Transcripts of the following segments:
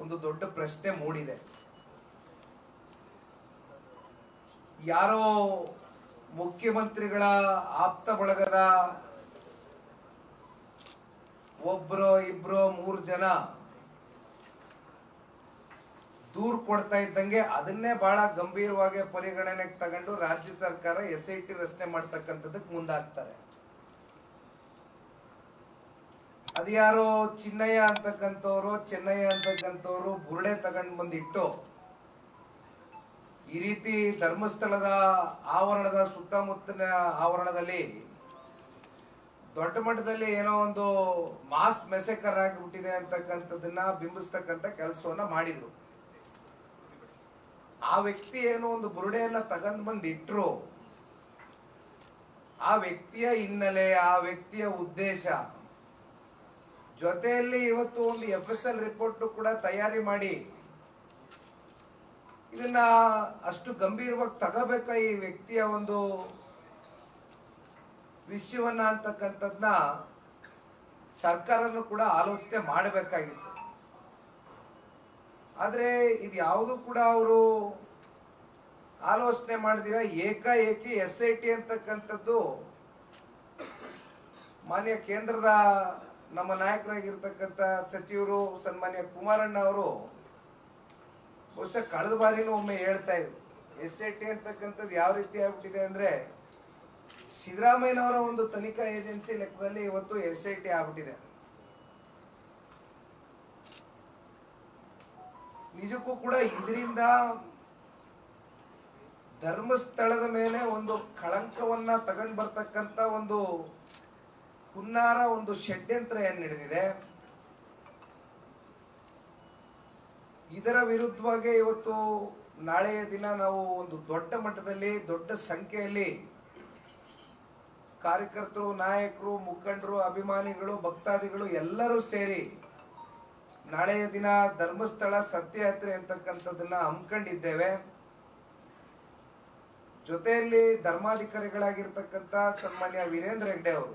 ಒಂದು ದೊಡ್ಡ ಪ್ರಶ್ನೆ ಮೂಡಿದೆ. ಯಾರೋ ಮುಖ್ಯಮಂತ್ರಿಗಳ ಆಪ್ತ ಬಳಗದ ಒಬ್ರೋ ಇಬ್ರೋ ಮೂರು ಜನ ದೂರ್ ಕೊಡ್ತಾ ಇದ್ದಂಗೆ ಅದನ್ನೇ ಬಹಳ ಗಂಭೀರವಾಗಿ ಪರಿಗಣನೆಗೆ ತಗೊಂಡು ರಾಜ್ಯ ಸರ್ಕಾರ ಎಸ್ ಐ ಟಿ ರಚನೆ ಮಾಡ್ತಕ್ಕಂಥದ್ದಕ್ಕೆ ಮುಂದಾಗ್ತಾರೆ. ಅದ್ಯಾರೋ ಚಿನ್ನಯ್ಯ ಅಂತಕ್ಕಂಥವ್ರು, ಚೆನ್ನಯ್ಯ ಅಂತಕ್ಕಂಥವ್ರು ಬುರುಡೆ ತಗೊಂಡ್ ಬಂದಿಟ್ಟು ಈ ರೀತಿ ಧರ್ಮಸ್ಥಳದ ಆವರಣದ ಸುತ್ತಮುತ್ತಲಿನ ಆವರಣದಲ್ಲಿ ದೊಡ್ಡ ಮಟ್ಟದಲ್ಲಿ ಏನೋ ಒಂದು ಮಾಸ್ ಮೆಸೆಕರ್ ಆಗಿಬಿಟ್ಟಿದೆ ಅಂತಕ್ಕಂಥದನ್ನ ಬಿಂಬಿಸ್ತಕ್ಕಂಥ ಕೆಲಸವನ್ನ ಮಾಡಿದ್ರು. ಆ ವ್ಯಕ್ತಿ ಏನೋ ಒಂದು ಬುರುಡೆಯನ್ನ ತಗೊಂಡ್ ಬಂದಿಟ್ರು. ಆ ವ್ಯಕ್ತಿಯ ಹಿನ್ನೆಲೆ, ಆ ವ್ಯಕ್ತಿಯ ಉದ್ದೇಶ ಜೊತೆಯಲ್ಲಿ ಇವತ್ತು ಒಂದು ಎಫ್ ಎಸ್ ಎಲ್ ರಿಪೋರ್ಟ್ ಕೂಡ ತಯಾರಿ ಮಾಡಿ ಇದನ್ನ ಅಷ್ಟು ಗಂಭೀರವಾಗಿ ತಗೋಬೇಕಾ ಈ ವ್ಯಕ್ತಿಯ ಒಂದು ವಿಷಯವನ್ನ ಅಂತಕ್ಕಂಥದ್ನ ಸರ್ಕಾರನು ಕೂಡ ಆಲೋಚನೆ ಮಾಡಬೇಕಾಗಿತ್ತು. ಆದ್ರೆ ಇದು ಯಾವುದು ಕೂಡ ಅವರು ಆಲೋಚನೆ ಮಾಡಿದಿರ ಏಕಾಏಕಿ ಎಸ್ ಐ ಟಿ ಅಂತಕ್ಕಂಥದ್ದು ಮಾನ್ಯ ಕೇಂದ್ರದ ನಮ್ಮ ನಾಯಕರಾಗಿರ್ತಕ್ಕಂಥ ಸಚಿವರು ಸನ್ಮಾನ್ಯ ಕುಮಾರಣ್ಣ ಅವರು ಬಹುಶಃ ಕಳೆದ ಬಾರಿನೂ ಒಮ್ಮೆ ಹೇಳ್ತಾ ಇದ್ರು ಎಸ್ ಐ ಟಿ ಅಂತಕ್ಕಂಥದ್ದು ಯಾವ ರೀತಿ ಆಗ್ಬಿಟ್ಟಿದೆ ಅಂದ್ರೆ ಸಿದ್ದರಾಮಯ್ಯನವರ ಒಂದು ತನಿಖಾ ಏಜೆನ್ಸಿ ಲೆಕ್ಕದಲ್ಲಿ ಇವತ್ತು ಎಸ್ ಐ ಟಿ ಆಗ್ಬಿಟ್ಟಿದೆ. ನಿಜಕ್ಕೂ ಕೂಡ ಇದರಿಂದ ಧರ್ಮಸ್ಥಳದ ಮೇಲೆ ಒಂದು ಕಳಂಕವನ್ನ ತಗೊಂಡ್ ಬರ್ತಕ್ಕಂತ ಒಂದು ಹುನ್ನಾರ ಒಂದು ಷಡ್ಯಂತ್ರ ಏನ್ ನಡೆದಿದೆ. ಇದರ ವಿರುದ್ಧವಾಗಿ ಇವತ್ತು ನಾಳೆಯ ದಿನ ನಾವು ಒಂದು ದೊಡ್ಡ ಮಟ್ಟದಲ್ಲಿ, ದೊಡ್ಡ ಸಂಖ್ಯೆಯಲ್ಲಿ ಕಾರ್ಯಕರ್ತರು, ನಾಯಕರು, ಮುಖಂಡರು, ಅಭಿಮಾನಿಗಳು, ಭಕ್ತಾದಿಗಳು ಎಲ್ಲರೂ ಸೇರಿ ನಾಳೆಯ ದಿನ ಧರ್ಮಸ್ಥಳ ಸತ್ಯಯಾತ್ರೆ ಅಂತಕ್ಕಂಥದ್ದನ್ನ ಹಮ್ಮಿಕೊಂಡಿದ್ದೇವೆ. ಜೊತೆಯಲ್ಲಿ ಧರ್ಮಾಧಿಕಾರಿಗಳಾಗಿರ್ತಕ್ಕಂಥ ಸನ್ಮಾನ್ಯ ವೀರೇಂದ್ರ ಹೆಗ್ಡೆ ಅವರು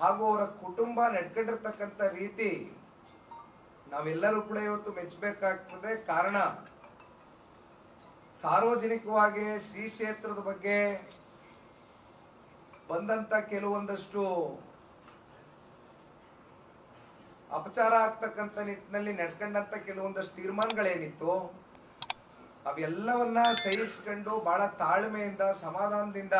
ಹಾಗೂ ಅವರ ಕುಟುಂಬ ನಡ್ಕೊಂಡಿರ್ತಕ್ಕಂಥ ರೀತಿ ನಾವೆಲ್ಲರೂ ಕೂಡ ಇವತ್ತು ಮೆಚ್ಚಬೇಕಾಗ್ತದೆ. ಕಾರಣ, ಸಾರ್ವಜನಿಕವಾಗಿ ಶ್ರೀ ಕ್ಷೇತ್ರದ ಬಗ್ಗೆ ಬಂದಂತ ಕೆಲವೊಂದಷ್ಟು ಅಪಚಾರ ಆಗ್ತಕ್ಕಂಥ ನಿಟ್ಟಿನಲ್ಲಿ ನಡ್ಕೊಂಡಂತ ಕೆಲವೊಂದಷ್ಟು ತೀರ್ಮಾನಗಳೇನಿತ್ತು, ಅವೆಲ್ಲವನ್ನ ಸಹಿಸ್ಕೊಂಡು ಬಹಳ ತಾಳ್ಮೆಯಿಂದ, ಸಮಾಧಾನದಿಂದ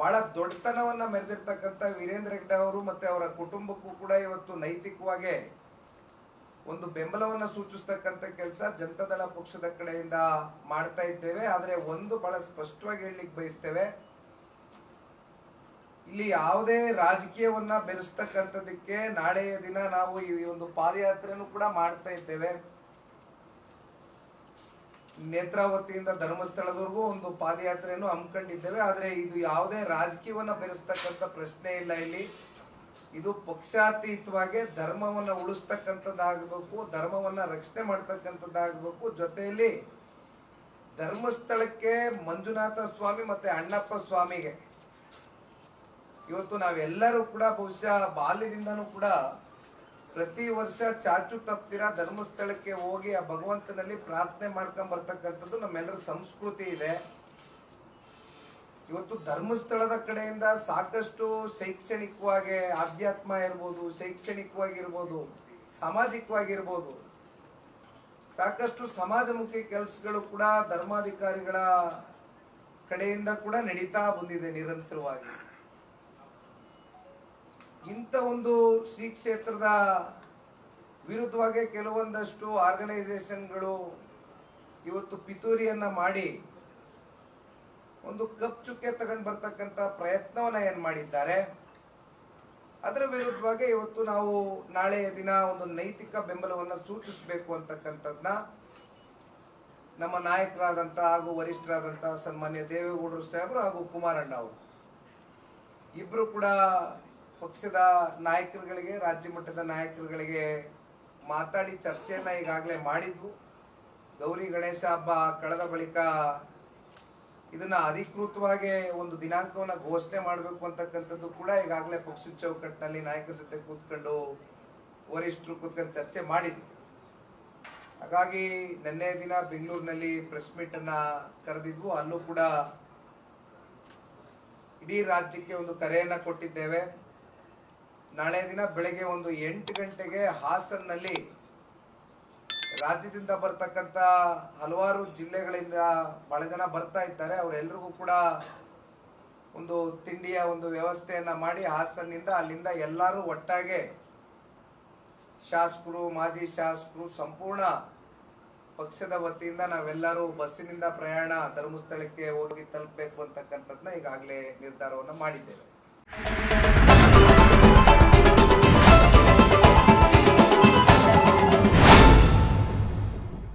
ಬಹಳ ದೊಡ್ಡತನವನ್ನ ಮೆರೆದಿರ್ತಕ್ಕಂಥ ವೀರೇಂದ್ರ ಹೆಗ್ಡೆ ಅವರು ಮತ್ತೆ ಅವರ ಕುಟುಂಬಕ್ಕೂ ಕೂಡ ಇವತ್ತು ನೈತಿಕವಾಗಿ ಒಂದು ಬೆಂಬಲವನ್ನ ಸೂಚಿಸ್ತಕ್ಕಂಥ ಕೆಲಸ ಜನತಾದಳ ಪಕ್ಷದ ಕಡೆಯಿಂದ ಮಾಡ್ತಾ ಇದ್ದೇವೆ. ಆದ್ರೆ ಒಂದು ಬಹಳ ಸ್ಪಷ್ಟವಾಗಿ ಹೇಳಲಿಕ್ಕೆ ಬಯಸ್ತೇವೆ, ಇಲ್ಲಿ ಯಾವುದೇ ರಾಜಕೀಯವನ್ನ ಬೆರೆಸ್ತಕ್ಕಂಥದಕ್ಕೆ ನಾಳೆಯ ದಿನ ನಾವು ಈ ಒಂದು ಪಾದಯಾತ್ರೆಯನ್ನು ಕೂಡ ಮಾಡ್ತಾ ಇದ್ದೇವೆ. ನೇತ್ರಾವತಿಯಿಂದ ಧರ್ಮಸ್ಥಳದವರೆಗೂ ಒಂದು ಪಾದಯಾತ್ರೆಯನ್ನು ಹಮ್ಮಿಕೊಂಡಿದ್ದೇವೆ. ಆದರೆ ಇದು ಯಾವುದೇ ರಾಜಕೀಯವನ್ನ ಬೆರೆಸ್ತಕ್ಕಂಥ ಪ್ರಶ್ನೆ ಇಲ್ಲ ಇಲ್ಲಿ. ಇದು ಪಕ್ಷಾತೀತವಾಗಿ ಧರ್ಮವನ್ನು ಉಳಿಸ್ತಕ್ಕಂಥದ್ದಾಗಬೇಕು, ಧರ್ಮವನ್ನು ರಕ್ಷಣೆ ಮಾಡ್ತಕ್ಕಂಥದ್ದಾಗಬೇಕು. ಜೊತೆಯಲ್ಲಿ ಧರ್ಮಸ್ಥಳಕ್ಕೆ ಮಂಜುನಾಥ ಸ್ವಾಮಿ ಮತ್ತೆ ಅಣ್ಣಪ್ಪ ಸ್ವಾಮಿಗೆ. ಇವತ್ತು ನಾವೆಲ್ಲರೂ ಕೂಡ ಬಹುಶಃ ಬಾಲ್ಯದಿಂದನೂ ಕೂಡ ಪ್ರತಿ ವರ್ಷ ಚಾಚು ತಪ್ಪಿರ ಧರ್ಮಸ್ಥಳಕ್ಕೆ ಹೋಗಿ ಆ ಭಗವಂತನಲ್ಲಿ ಪ್ರಾರ್ಥನೆ ಮಾಡ್ಕೊಂಡ್ ಬರ್ತಕ್ಕಂಥದ್ದು ನಮ್ಮೆಲ್ಲರ ಸಂಸ್ಕೃತಿ ಇದೆ. ಇವತ್ತು ಧರ್ಮಸ್ಥಳದ ಕಡೆಯಿಂದ ಸಾಕಷ್ಟು ಶೈಕ್ಷಣಿಕವಾಗಿ ಆಧ್ಯಾತ್ಮ ಇರ್ಬೋದು, ಶೈಕ್ಷಣಿಕವಾಗಿರ್ಬೋದು, ಸಾಮಾಜಿಕವಾಗಿರ್ಬೋದು, ಸಾಕಷ್ಟು ಸಮಾಜಮುಖಿ ಕೆಲಸಗಳು ಕೂಡ ಧರ್ಮಾಧಿಕಾರಿಗಳ ಕಡೆಯಿಂದ ಕೂಡ ನಡೀತಾ ಬಂದಿದೆ ನಿರಂತರವಾಗಿ. ಇಂಥ ಒಂದು ಶ್ರೀ ಕ್ಷೇತ್ರದ ವಿರುದ್ಧವಾಗಿ ಕೆಲವೊಂದಷ್ಟು ಆರ್ಗನೈಸೇಷನ್ಗಳು ಇವತ್ತು ಪಿತೂರಿಯನ್ನ ಮಾಡಿ ಒಂದು ಕಪ್ ಚುಕ್ಕೆ ತಗೊಂಡ್ ಬರ್ತಕ್ಕಂತ ಪ್ರಯತ್ನವನ್ನ ಏನ್ ಮಾಡಿದ್ದಾರೆ, ಅದರ ವಿರುದ್ಧವಾಗಿ ಇವತ್ತು ನಾವು ನಾಳೆಯ ದಿನ ಒಂದು ನೈತಿಕ ಬೆಂಬಲವನ್ನ ಸೂಚಿಸಬೇಕು ಅಂತಕ್ಕಂಥದ್ನ ನಮ್ಮ ನಾಯಕರಾದಂತ ಹಾಗೂ ವರಿಷ್ಠರಾದಂತ ಸನ್ಮಾನ್ಯ ದೇವೇಗೌಡರು ಸಾಹೇಬರು ಹಾಗೂ ಕುಮಾರಣ್ಣ ಅವರು. ಇಬ್ರು ಕೂಡ ಪಕ್ಷದ ನಾಯಕರುಗಳಿಗೆ, ರಾಜ್ಯ ಮಟ್ಟದ ನಾಯಕರುಗಳಿಗೆ ಮಾತಾಡಿ ಚರ್ಚೆಯನ್ನು ಈಗಾಗಲೇ ಮಾಡಿದ್ವು. ಗೌರಿ ಗಣೇಶ ಹಬ್ಬ ಕಳೆದ ಬಳಿಕ ಇದನ್ನ ಅಧಿಕೃತವಾಗಿ ಒಂದು ದಿನಾಂಕವನ್ನ ಘೋಷಣೆ ಮಾಡಬೇಕು ಅಂತಕ್ಕಂಥದ್ದು ಕೂಡ ಈಗಾಗಲೇ ಪಕ್ಷದ ಚೌಕಟ್ಟಿನಲ್ಲಿ ನಾಯಕರ ಜೊತೆ ಕೂತ್ಕೊಂಡು ವರಿಷ್ಠರು ಕೂತ್ಕೊಂಡು ಚರ್ಚೆ ಮಾಡಿದ್ವಿ. ಹಾಗಾಗಿ ನಿನ್ನೆ ದಿನ ಬೆಂಗಳೂರಿನಲ್ಲಿ ಪ್ರೆಸ್ ಮೀಟ್ ಅನ್ನ ಕರೆದಿದ್ವು. ಅಲ್ಲೂ ಕೂಡ ಇಡೀ ರಾಜ್ಯಕ್ಕೆ ಒಂದು ಕರೆಯನ್ನ ಕೊಟ್ಟಿದ್ದೇವೆ. ನಾಳೆ ದಿನ ಬೆಳಗ್ಗೆ ಒಂದು ಎಂಟು ಗಂಟೆಗೆ ಹಾಸನ್ನಲ್ಲಿ ರಾಜ್ಯದಿಂದ ಬರ್ತಕ್ಕಂಥ ಹಲವಾರು ಜಿಲ್ಲೆಗಳಿಂದ ಬಹಳ ಜನ ಬರ್ತಾ ಇದ್ದಾರೆ. ಅವರೆಲ್ಲರಿಗೂ ಕೂಡ ಒಂದು ತಿಂಡಿಯ ಒಂದು ವ್ಯವಸ್ಥೆಯನ್ನು ಮಾಡಿ ಹಾಸನ್ನಿಂದ ಅಲ್ಲಿಂದ ಎಲ್ಲರೂ ಒಟ್ಟಾಗೆ ಶಾಸಕರು, ಮಾಜಿ ಶಾಸಕರು ಸಂಪೂರ್ಣ ಪಕ್ಷದ ವತಿಯಿಂದ ನಾವೆಲ್ಲರೂ ಬಸ್ಸಿನಿಂದ ಪ್ರಯಾಣ ಧರ್ಮಸ್ಥಳಕ್ಕೆ ಹೋಗಿ ತಲುಪಬೇಕು ಅಂತಕ್ಕಂಥದ್ದನ್ನ ಈಗಾಗಲೇ ನಿರ್ಧಾರವನ್ನು ಮಾಡಿದ್ದೇವೆ.